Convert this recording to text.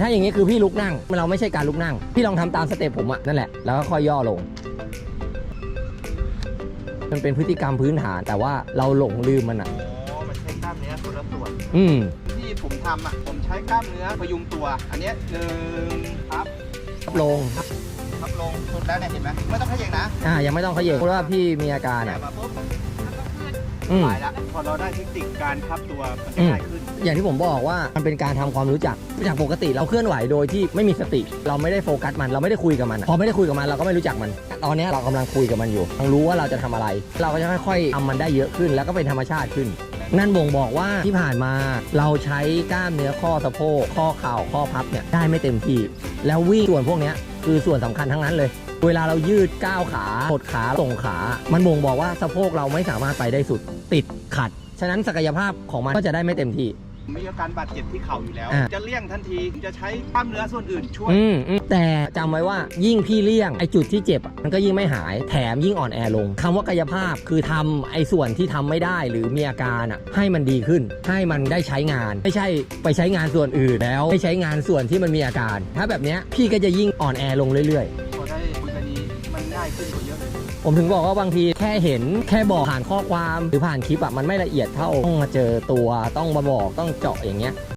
ถ้าอย่างนี้คือพี่ลุกนั่ง เราไม่ใช่การลุกนั่ง พี่ลองทำตามสเต็ปผมอะนั่นแหละ แล้วก็ค่อยย่อลง มันเป็นพฤติกรรมพื้นฐาน แต่ว่าเราหลงลืมมันอะอ๋อ มันใช้กล้ามเนื้อคนละส่วน อืมที่ผมทำอะผมใช้กล้ามเนื้อพยุงตัว อันเนี้ยหนึ่งครับลงครับลงสุดแล้วเนี่ยเห็นไหมไม่ต้องขยับนะ อ่า ยังไม่ต้องเขย่งเพราะว่าพี่มีอาการแต่อะมาปุ๊บ อืมไปแล้วพอเราได้เทคนิคการพับตัวมันก็อืมง่ายขึ้น อย่างที่ผมบอกว่ามันเป็นการทำความรู้จักจากปกติเราเคลื่อนไหวโดยที่ไม่มีสติ เราไม่ได้โฟกัสมัน เราไม่ได้คุยกับมันอะพอไม่ได้คุยกับมันเราก็ไม่รู้จักมัน ตอนนี้เรากำลังคุยกับมันอยู่เรารู้ว่าเราจะทำอะไร เราก็จะค่อยๆทำมันได้เยอะขึ้น แล้วก็เป็นธรรมชาติขึ้น นั่นบ่งบอกว่าที่ผ่านมาเราใช้กล้ามเนื้อข้อสะโพกข้อเข่าข้อพับเนี่ยได้ไม่เต็มที่แล้ววิ่งส่วนพวกเนี้ยคือส่วนสำคัญทั้งนั้นเลย เวลาเรายืดก้าวขาหดขาส่งขา มันบ่งบอกว่าสะโพกเราไม่สามารถไปได้สุดติดขัด ฉะนั้นศักยภาพของมันก็จะได้ไม่เต็มที่มีอาการบาดเจ็บที่เข่าอยู่แล้ว อะ จะเลี่ยงทันทีผมจะใช้กล้ามเนื้อส่วนอื่นช่วย อืมอืมแต่จำไว้ว่ายิ่งพี่เลี่ยงไอ้จุดที่เจ็บอะมันก็ยิ่งไม่หายแถมยิ่งอ่อนแอลงคำว่ากายภาพคือทำไอ้ส่วนที่ทำไม่ได้หรือมีอาการอะให้มันดีขึ้น ให้มันได้ใช้งาน ไม่ใช่ไปใช้งานส่วนอื่นแล้วไปใช้งานส่วนที่มันมีอาการ ถ้าแบบเนี้ยพี่ก็จะยิ่งอ่อนแอลงเรื่อยพายขึ้นกว่าเยอะเลยผมถึงบอกว่าบางทีแค่เห็นแค่บอกผ่านข้อความหรือผ่านคลิปอะมันไม่ละเอียดเท่าต้องมาเจอตัวต้องมาบอกต้องเจาะอย่างเงี้ย